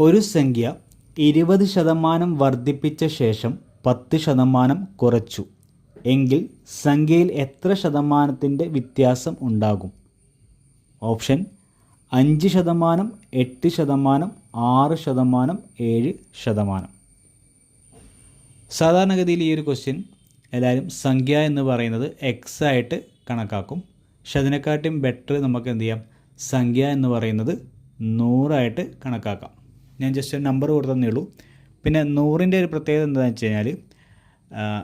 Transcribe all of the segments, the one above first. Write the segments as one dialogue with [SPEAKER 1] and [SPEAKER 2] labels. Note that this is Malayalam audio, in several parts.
[SPEAKER 1] ഒരു സംഖ്യ ഇരുപത് ശതമാനം വർദ്ധിപ്പിച്ച ശേഷം പത്ത് ശതമാനം കുറച്ചു. എങ്കിൽ സംഖ്യയിൽ എത്ര ശതമാനത്തിന്റെ വ്യത്യാസം ഉണ്ടാകും? ഓപ്ഷൻ അഞ്ച് ശതമാനം എട്ട് ശതമാനം ആറ് ശതമാനം ഏഴ് ശതമാനം. സാധാരണഗതിയിൽ ഈ ഒരു ക്വസ്റ്റ്യൻ എല്ലാവരും സംഖ്യ എന്ന് പറയുന്നത് എക്സ് ആയിട്ട് കണക്കാക്കും. പക്ഷെ അതിനെക്കാട്ടും ബെറ്റർ നമുക്ക് എന്ത് ചെയ്യാം? സംഖ്യ എന്ന് പറയുന്നത് നൂറായിട്ട് കണക്കാക്കാം. ഞാൻ ജസ്റ്റ് ഒരു നമ്പർ കൊടുത്തതന്നേ ഉള്ളൂ. പിന്നെ നൂറിന്റെ ഒരു പ്രത്യേകത എന്താണെന്ന് വെച്ച് കഴിഞ്ഞാൽ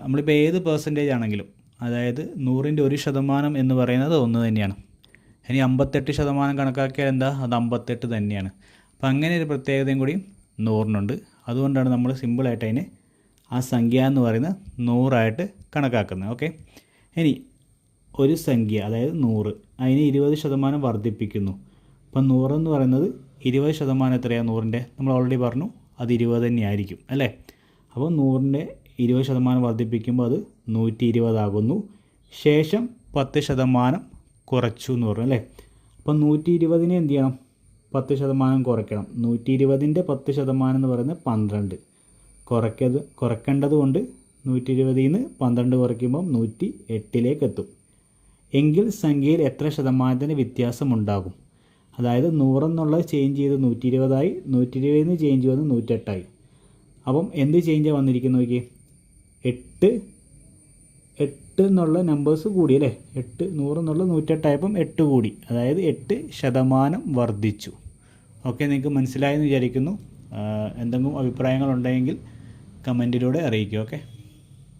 [SPEAKER 1] നമ്മളിപ്പോൾ ഏത് പേഴ്സന്റേജ് ആണെങ്കിലും അതായത് നൂറിന്റെ ഒരു ശതമാനം എന്ന് പറയുന്നത് ഒന്ന് തന്നെയാണ്. ഇനി അമ്പത്തെട്ട് ശതമാനം കണക്കാക്കിയാൽ എന്താ? അത് അമ്പത്തെട്ട് തന്നെയാണ്. അപ്പം അങ്ങനെ ഒരു പ്രത്യേകതയും കൂടി നൂറിനുണ്ട്. അതുകൊണ്ടാണ് നമ്മൾ സിമ്പിളായിട്ട് അതിനെ ആ സംഖ്യ എന്ന് പറയുന്നത് നൂറായിട്ട് കണക്കാക്കുന്നത്. ഓക്കെ? ഇനി ഒരു സംഖ്യ അതായത് നൂറ് അതിന് ഇരുപത് ശതമാനം വർദ്ധിപ്പിക്കുന്നു. അപ്പം നൂറെന്ന് പറയുന്നത് ഇരുപത് ശതമാനം എത്രയാണ് നൂറിന്റെ? നമ്മൾ ഓൾറെഡി പറഞ്ഞു അത് ഇരുപത് തന്നെയായിരിക്കും അല്ലേ? അപ്പോൾ നൂറിന്റെ ഇരുപത് ശതമാനം വർദ്ധിപ്പിക്കുമ്പോൾ അത് നൂറ്റി ഇരുപതാകുന്നു ശേഷം പത്ത് ശതമാനം കുറച്ചു എന്ന് പറഞ്ഞു അല്ലേ? അപ്പോൾ നൂറ്റി ഇരുപതിനെ എന്ത് ചെയ്യണം? പത്ത് ശതമാനം കുറയ്ക്കണം. നൂറ്റി ഇരുപതിന്റെ പത്ത് ശതമാനം എന്ന് പറയുന്നത് പന്ത്രണ്ട്. കുറയ്ക്കത് കുറയ്ക്കേണ്ടത് കൊണ്ട് നൂറ്റി ഇരുപതിൽ നിന്ന് പന്ത്രണ്ട് കുറയ്ക്കുമ്പം നൂറ്റി എട്ടിലേക്ക് എത്തും. എങ്കിൽ സംഖ്യയിൽ എത്ര ശതമാനത്തിന് വ്യത്യാസമുണ്ടാകും അതായത് നൂറെന്നുള്ളത് ചേഞ്ച് ചെയ്ത് നൂറ്റി ഇരുപതായി നൂറ്റി ഇരുപതിൽ നിന്ന് ചേഞ്ച് വന്ന് നൂറ്റെട്ടായി. അപ്പം എന്ത് ചേഞ്ചാണ് വന്നിരിക്കുന്നത് നോക്കി എട്ട് എട്ട് എന്നുള്ള നമ്പേഴ്സ് കൂടി അല്ലേ? എട്ട് നൂറെന്നുള്ള നൂറ്റെട്ടായപ്പം എട്ട് കൂടി. അതായത് എട്ട് ശതമാനം വർദ്ധിച്ചു. ഓക്കെ നിങ്ങൾക്ക് മനസ്സിലായെന്ന് വിചാരിക്കുന്നു. എന്തെങ്കിലും അഭിപ്രായങ്ങളുണ്ടെങ്കിൽ കമന്റിലൂടെ അറിയിക്കുക ഓക്കെ?